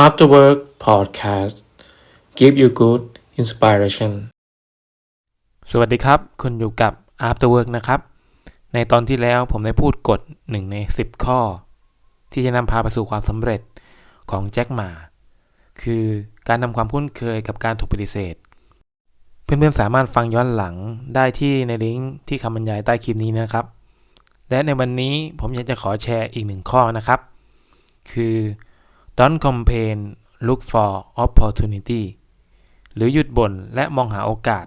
After Work Podcast Give you good inspiration สวัสดีครับ คุณอยู่กับ After Work นะครับ ในตอนที่แล้วผมได้พูดกฎ 1 ใน 10 ข้อ ที่จะนำพาไปสู่ความสำเร็จของแจ็คหมา คือการนำความคุ้นเคยกับการถูกปฏิเสธ เพื่อนๆสามารถฟังย้อนหลังได้ที่ในลิงก์ที่คำบรรยายใต้คลิปนี้นะครับ และในวันนี้ผมอยากจะขอแชร์อีกหนึ่งข้อนะครับ คือ don't complain look for opportunity หรือหยุดบ่นและมองหาโอกาส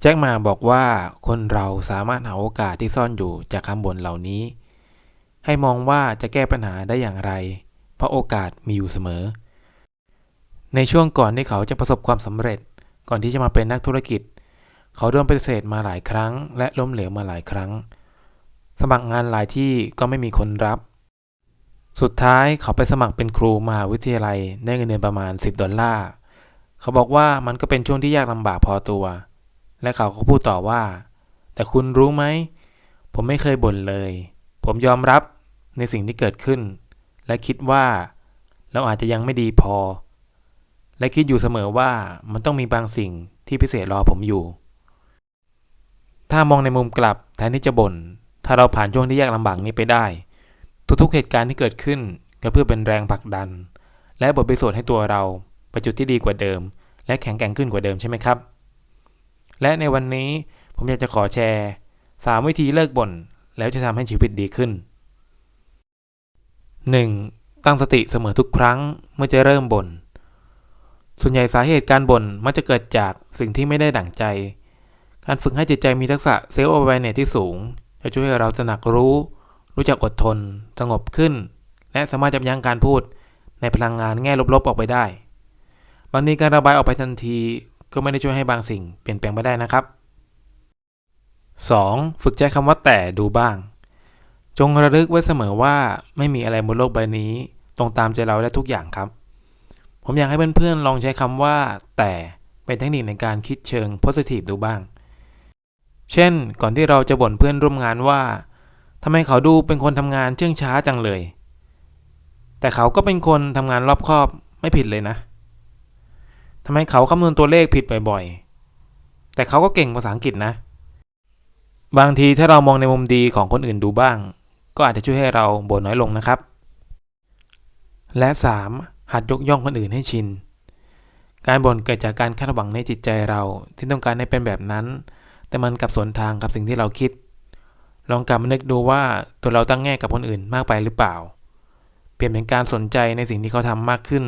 แจ็คมาบอกว่าคนเราสามารถหาโอกาสที่ซ่อนอยู่จากคำบ่นเหล่านี้ ให้มองว่าจะแก้ปัญหาได้อย่างไร เพราะโอกาสมีอยู่เสมอ ในช่วงก่อนที่เขาจะประสบความสำเร็จ ก่อนที่จะมาเป็นนักธุรกิจ เขาโดนปฏิเสธมาหลายครั้ง และล้มเหลวมาหลายครั้ง สมัครงานหลายที่ก็ไม่มีคนรับ สุดท้ายเขาไปสมัครเป็นครูมหาวิทยาลัยได้เงินเดือนประมาณ 10 ดอลลาร์ เขาบอกว่ามันก็เป็นช่วงที่ยากลำบากพอตัว และเขาก็พูดต่อว่า แต่คุณรู้ไหม ผมไม่เคยบ่นเลย ผมยอมรับในสิ่งที่เกิดขึ้น และคิดว่าเราอาจจะยังไม่ดีพอ และคิดอยู่เสมอว่ามันต้องมีบางสิ่งที่พิเศษรอผมอยู่ ถ้ามองในมุมกลับแทนที่จะบน่น ถ้าเราผ่านช่วงที่ยากลำบากนี้ไปได้ ทุกๆเหตุการณ์ที่เกิดขึ้นก็เพื่อเป็นแรงผลักดัน และบทพิสูจน์ให้ตัวเราไปจุดที่ดีกว่าเดิม และแข็งแกร่งขึ้นกว่าเดิมใช่ไหมครับ และในวันนี้ผมอยากจะขอแชร์ 3 วิธีเลิกบ่น แล้วจะทำให้ชีวิตดีขึ้น 1. ตั้งสติเสมอทุกครั้งเมื่อจะเริ่มบ่น ส่วนใหญ่สาเหตุการบ่นมักจะเกิดจากสิ่งที่ไม่ได้ดั่งใจ การฝึกให้จิตใจมีทักษะเซลล์ awareness ที่สูง จะช่วยให้เราตระหนักรู้ รู้จักอดทน สงบขึ้น และสามารถยับยั้งการพูดในพลังงานแง่ลบๆออกไปได้ บางทีการระบายออกไปทันทีก็ไม่ได้ช่วยให้บางสิ่งเปลี่ยนแปลงไปได้นะครับ 2. ฝึกใช้คำว่าแต่ดูบ้าง จงระลึกไว้เสมอว่าไม่มีอะไรบนโลกใบนี้ ตรงตามใจเราได้ทุกอย่างครับ ผมอยากให้เพื่อนๆลองใช้คำว่าแต่เป็นเทคนิคในการคิดเชิง positive ดูบ้าง เช่น ก่อนที่เราจะบ่นเพื่อนร่วมงานว่า ทำไมเขาดูเป็นคนทำงานเชื่องช้าจังเลย แต่เขาก็เป็นคนทำงานรอบคอบไม่ผิดเลยนะทำไมเขาคำนวณตัวเลขผิดบ่อยๆ แต่เขาก็เก่งภาษาอังกฤษนะ บางทีถ้าเรามองในมุมดีของคนอื่นดูบ้าง ก็อาจจะช่วยให้เราบ่นน้อยลงนะครับ และ 3. หัดยกย่องคนอื่นให้ชิน การบ่นเกิดจากการคาดหวังในจิตใจเราที่ต้องการให้เป็นแบบนั้น แต่มันกลับสวนทางกับสิ่งที่เราคิด ลองกลับมานึกดูว่าตัวเราตั้งแง่กับคนอื่นมากไปหรือเปล่า เปลี่ยนเป็นการสนใจในสิ่งที่เขาทำมากขึ้น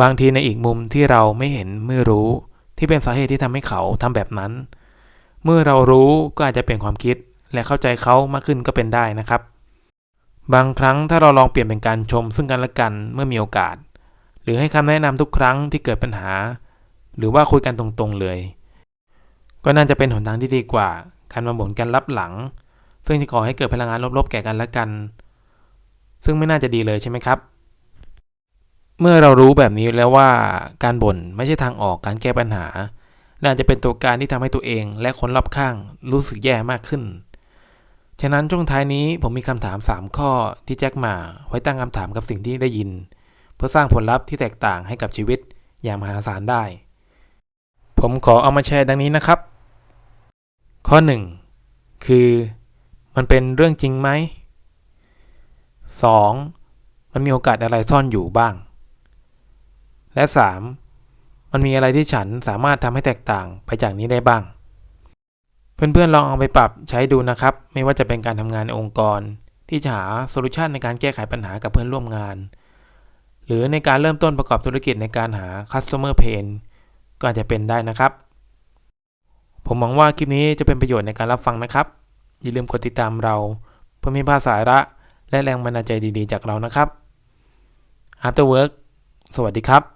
บางทีในอีกมุมที่เราไม่เห็นไม่รู้ที่เป็นสาเหตุที่ทำให้เขาทำแบบนั้น เมื่อเรารู้ก็อาจจะเปลี่ยนความคิดและเข้าใจเขามากขึ้นก็เป็นได้นะครับ บางครั้งถ้าเราลองเปลี่ยนเป็นการชมซึ่งกันและกันเมื่อมีโอกาส หรือให้คำแนะนำทุกครั้งที่เกิดปัญหา หรือว่าคุยกันตรงๆเลย ก็น่าจะเป็นหนทางที่ดีกว่า การมาบ่นกันรับหลัง ซึ่งจะก่อให้เกิดพลังงานลบๆแก่กันและกัน ซึ่งไม่น่าจะดีเลยใช่ไหมครับ เมื่อเรารู้แบบนี้แล้วว่าการบ่นไม่ใช่ทางออกการแก้ปัญหาน่าจะเป็นตัวการที่ทำให้ตัวเองและคนรอบข้างรู้สึกแย่มากขึ้น ฉะนั้นช่วงท้ายนี้ผมมีคำถาม 3 ข้อที่แจ็คมาไว้ตั้งคำถามกับสิ่งที่ได้ยิน เพื่อสร้างผลลัพธ์ที่แตกต่างให้กับชีวิตอย่างมหาศาลได้ ผมขอเอามาแชร์ดังนี้นะครับ ข้อ 1 คือมันเป็นเรื่องจริงไหม 2. มันมีโอกาสอะไรซ่อนอยู่บ้าง และ 3. มันมีอะไรที่ฉันสามารถทำให้แตกต่างไปจากนี้ได้บ้าง เพื่อนๆลองเอาไปปรับใช้ดูนะครับ ไม่ว่าจะเป็นการทำงานในองค์กร ที่จะหาโซลูชันในการแก้ไขปัญหากับเพื่อนร่วมงาน หรือในการเริ่มต้นประกอบธุรกิจในการหา customer pain ก็อาจจะเป็นได้นะครับ ผมหวังว่าคลิปนี้จะเป็นประโยชน์ในการรับฟังนะครับ อย่าลืมกดติดตามเราเพื่อมีภาษาระ และแรงบันดาลใจดีๆ จากเรานะครับ After Work สวัสดีครับ